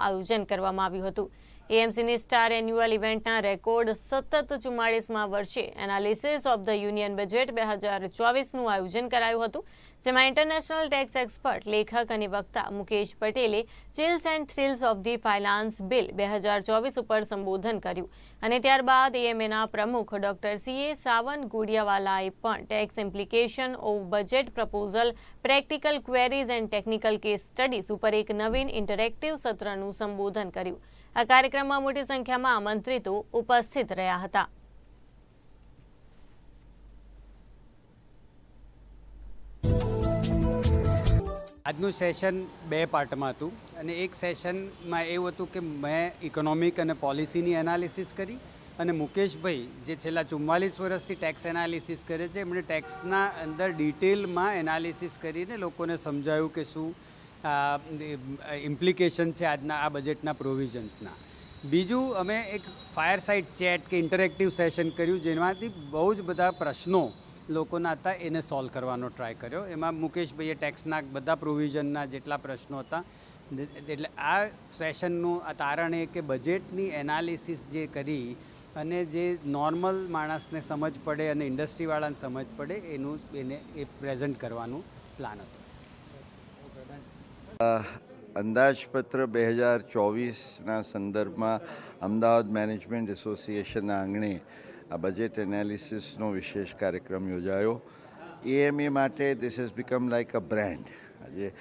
આયોજન કરવામાં આવ્યું હતું. એએમસીની સ્ટાર એન્યુઅલ ઇવેન્ટના રેકોર્ડ સતત ચુમ્માળીસમાં વર્ષે analysis of the union budget બે હજાર ચોવીસનું આયોજન કરાયું હતું, જેમાં ઇન્ટરનેશનલ ટેક્સ એક્સપર્ટ, લેખક અને વક્તા મુકેશ પટેલે chills and thrills of the finance bill બે હજાર ચોવીસ ઉપર સંબોધન કર્યું. અને ત્યારબાદ એએમએના પ્રમુખ ડોક્ટર સીએ સાવન ગુડિયાવાલાએ પણ tax implication of budget proposal, practical queries and technical case studies ઉપર એક નવીન ઇન્ટરેક્ટિવ સત્રનું સંબોધન કર્યું. આ કાર્યક્રમમાં મોટી સંખ્યામાં આમંત્રિતો ઉપસ્થિત રહ્યા હતા. આજનું સેશન બે પાર્ટમાં હતું અને એક સેશનમાં એવું હતું કે મેં ઇકોનોમિક અને પોલિસીની એનાલિસિસ કરી અને મુકેશભાઈ જે છેલ્લા ચુમ્માલીસ વર્ષથી ટેક્સ એનાલિસિસ કરે છે એમણે ટેક્સના અંદર ડિટેલમાં એનાલિસિસ કરીને લોકોને સમજાયું કે શું ઇમ્પ્લિકેશન છે આજના આ બજેટના પ્રોવિઝન્સના બીજું, અમે એક ફાયર સાઇડ ચેટ કે ઇન્ટરેક્ટિવ સેશન કર્યું જેમાંથી બહુ જ બધા પ્રશ્નો લોકોના હતા, એને સોલ્વ કરવાનો ટ્રાય કર્યો. એમાં મુકેશભાઈએ ટેક્સના બધા પ્રોવિઝનના જેટલા પ્રશ્નો હતા એટલે આ સેશનનું આ તારણ એ કે બજેટની એનાલિસિસ જે કરી અને જે નોર્મલ માણસને સમજ પડે અને ઇન્ડસ્ટ્રીવાળાને સમજ પડે, એનું એને એ પ્રેઝન્ટ કરવાનું પ્લાન હતો. અંદાજપત્ર બે હજાર ચોવીસના સંદર્ભમાં અમદાવાદ મેનેજમેન્ટ એસોસિએશનના આંગણે આ બજેટ એનાલિસિસનો વિશેષ કાર્યક્રમ યોજાયો. એએમએ માટે this has become like a brand આજે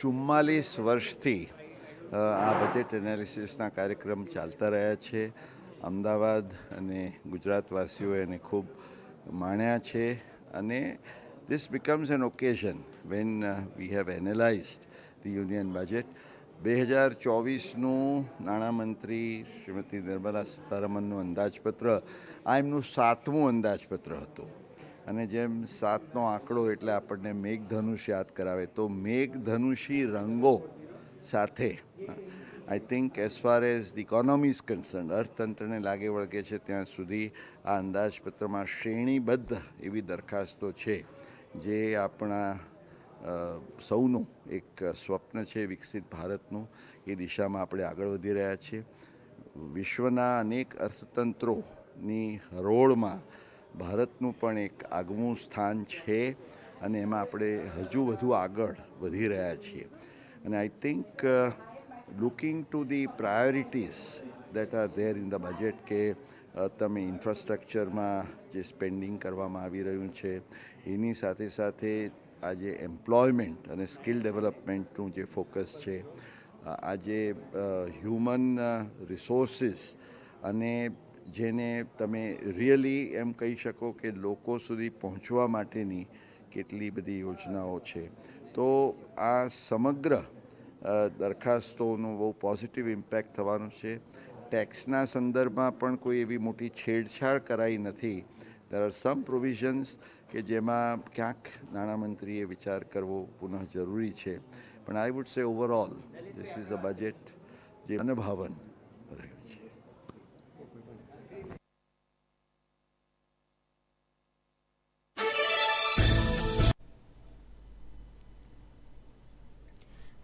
ચુમ્માલીસ વર્ષથી આ બજેટ એનાલિસિસના કાર્યક્રમ ચાલતા રહ્યા છે. અમદાવાદ અને ગુજરાતવાસીઓએ એને ખૂબ માણ્યા છે અને this becomes an occasion when we have analysed the union budget. બે હજાર ચોવીસનું નાણામંત્રી શ્રીમતી નિર્મલા સીતારમણનું અંદાજપત્ર, આ એમનું સાતમું અંદાજપત્ર હતું. અને જેમ સાતનો આંકડો એટલે આપણને મેઘધનુષ યાદ કરાવે, તો મેઘધનુષી રંગો સાથે I think as far as the economy is concern અર્થતંત્રને લાગે વળગે છે, ત્યાં સુધી આ અંદાજપત્રમાં શ્રેણીબદ્ધ એવી દરખાસ્તો છે, જે આપણા સૌનું એક સ્વપ્ન છે વિકસિત ભારતનું. એ દિશામાં આપણે આગળ વધી રહ્યા છીએ. વિશ્વના અનેક અર્થતંત્રોની હરોળમાં ભારતનું પણ એક આગવું સ્થાન છે અને એમાં આપણે હજુ વધુ આગળ વધી રહ્યા છીએ. અને I think looking to the priorities that are there in the budget કે તમે ઇન્ફ્રાસ્ટ્રક્ચરમાં જે સ્પેન્ડિંગ કરવામાં આવી રહ્યું છે, એની સાથે સાથે આજે એમ્પ્લોયમેન્ટ અને સ્કિલ ડેવલપમેન્ટનું જે ફોકસ છે આજે હ્યુમન રિસોર્સિસ અને જેને તમે રિયલી એમ કહી શકો કે લોકો સુધી પહોંચવા માટેની કેટલી બધી યોજનાઓ છે. તો આ સમગ્ર દરખાસ્તોનું બહુ પોઝિટિવ ઇમ્પેક્ટ થવાનું છે. ટેક્સના સંદર્ભમાં પણ કોઈ એવી મોટી છેડછાડ કરાઈ નથી. દેર આર સમ પ્રોવિઝન્સ કે જેમાં ક્યાંક નાણામંત્રીએ વિચાર કરવો પુનઃ જરૂરી છે. પણ I would say overall this is a budget જે અનભાવન રહ્યું છે.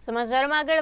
સમાચારમાં આગળ